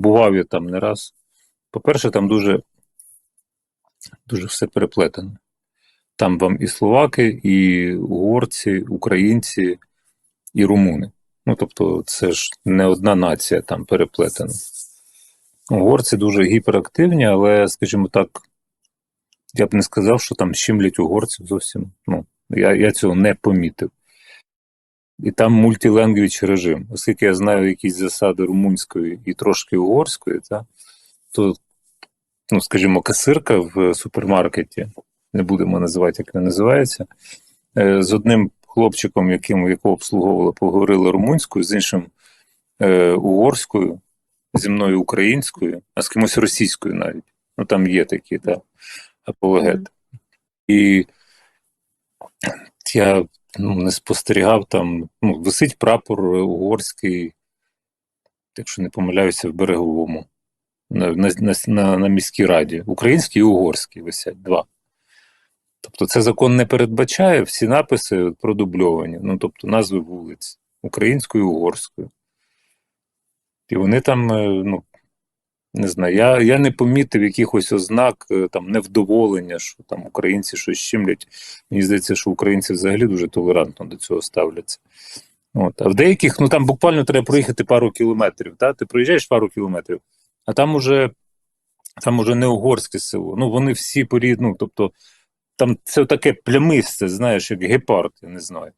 Бував я там не раз. По-перше, там дуже, дуже все переплетено. Там вам і словаки, і угорці, українці, і румуни. Ну, тобто, це ж не одна нація там переплетена. Угорці дуже гіперактивні, але, скажімо так, я б не сказав, що там щемлять угорців зовсім. Ну, я, я цього не помітив. І там мультиленгвіч режим. Оскільки я знаю якісь засади румунської і трошки угорської, та, то, ну, скажімо, касирка в супермаркеті, не будемо називати, як він називається, е, з одним хлопчиком, яким, якого обслуговували, поговорили румунською, з іншим е, угорською, зі мною українською, а з кимось російською навіть. Ну там є такі, та, апологети. І я ну, не спостерігав там, ну, висить прапор угорський, якщо не помиляюся, в береговому, на, на, на, на, на міській раді. Український і угорський висять два. Тобто це закон не передбачає всі написи продубльовані, ну тобто назви вулиць українською і угорською. І вони там, е, ну, не знаю, я, я не помітив якихось ознак е, там невдоволення, що там українці щось щемлять. Мені здається, що українці взагалі дуже толерантно до цього ставляться. От. А в деяких, ну там буквально треба проїхати пару кілометрів. Та? Ти проїжджаєш пару кілометрів, а там уже, там уже не угорське село. Ну вони всі порід, ну, тобто там це таке плямисте, знаєш, як гепард, я не знаю.